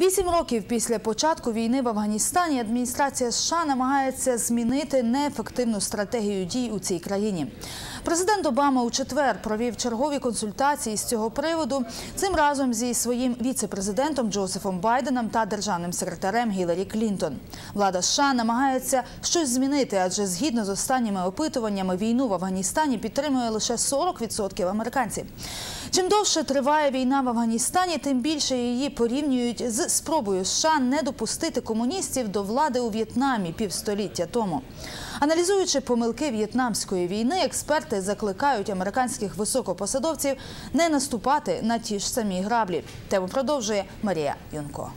Вісім років після початку війни в Афганістані адміністрація США намагається змінити неефективну стратегію дій у цій країні. Президент Обама у четвер провів чергові консультації з цього приводу. Цим разом зі своїм віце-президентом Джозефом Байденом та державним секретарем Гіларі Клінтон. Влада США намагається щось змінити, адже згідно з останніми опитуваннями війну в Афганістані підтримує лише 40% американців. Чим довше триває війна в Афганістані, тим більше її порівнюють з спробою США не допустити комуністів до влади у В'єтнамі півстоліття тому. Аналізуючи помилки в'єтнамської війни, експерти закликають американських високопосадовців не наступати на ті ж самі граблі. Тему продовжує Марія Юнко.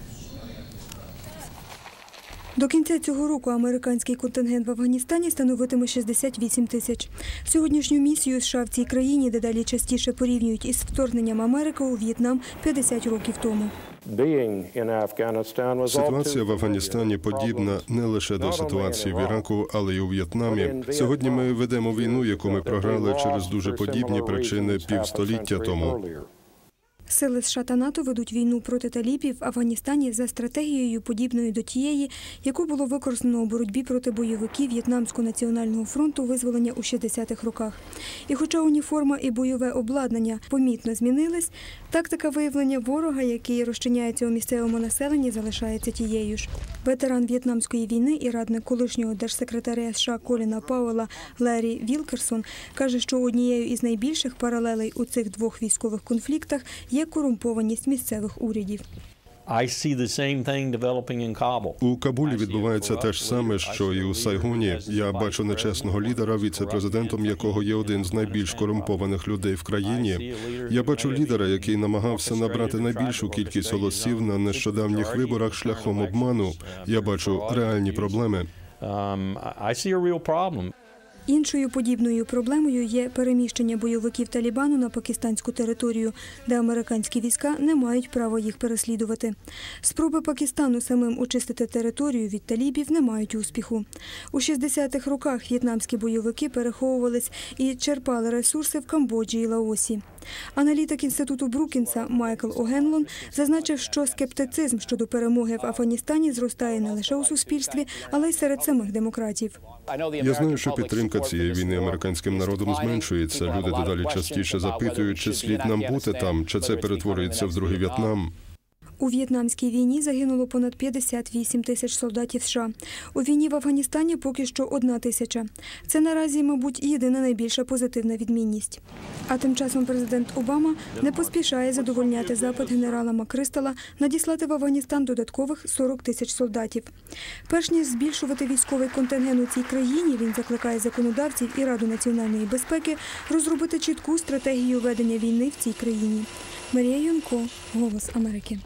До кінця цього року американський контингент в Афганістані становитиме 68 тисяч. Сьогоднішню місію США в цій країні дедалі частіше порівнюють із вторгненням Америки у В'єтнам 50 років тому. Ситуація в Афганістані подібна не лише до ситуації в Іраку, але й у В'єтнамі. Сьогодні ми ведемо війну, яку ми програли через дуже подібні причини півстоліття тому. Сили США та НАТО ведуть війну проти талібів в Афганістані за стратегією, подібною до тієї, яку було використано у боротьбі проти бойовиків В'єтнамського національного фронту визволення у 60-х роках. І хоча уніформа і бойове обладнання помітно змінились, тактика виявлення ворога, який розчиняється у місцевому населенні, залишається тією ж. Ветеран В'єтнамської війни і радник колишнього держсекретаря США Коліна Пауела Лері Вілкерсон каже, що однією із найбільших паралелей у цих двох військових конфліктах є корумпованість місцевих урядів. I see the same thing developing in Kabul. У Кабулі відбувається те ж саме, що і у Сайгоні. Я бачу нечесного лідера, віце-президентом якого є один з найбільш корумпованих людей в країні. Я бачу лідера, який намагався набрати найбільшу кількість голосів на нещодавніх виборах шляхом обману. Я бачу реальні проблеми. Іншою подібною проблемою є переміщення бойовиків Талібану на пакистанську територію, де американські війська не мають права їх переслідувати. Спроби Пакистану самим очистити територію від талібів не мають успіху. У 60-х роках в'єтнамські бойовики переховувались і черпали ресурси в Камбоджі і Лаосі. Аналітик інституту Брукінса Майкл Огенлон зазначив, що скептицизм щодо перемоги в Афганістані зростає не лише у суспільстві, але й серед самих демократів. Я знаю, що підтримка цієї війни американським народом зменшується. Люди дедалі частіше запитують, чи слід нам бути там, чи це перетворюється в другий В'єтнам. У В'єтнамській війні загинуло понад 58 тисяч солдатів США. У війні в Афганістані поки що одна тисяча. Це наразі, мабуть, єдина найбільша позитивна відмінність. А тим часом президент Обама не поспішає задовольняти запит генерала Макристала надіслати в Афганістан додаткових 40 тисяч солдатів. Перш ніж збільшувати військовий контингент у цій країні, він закликає законодавців і Раду національної безпеки розробити чітку стратегію ведення війни в цій країні. Марія Юнко, Голос Америки.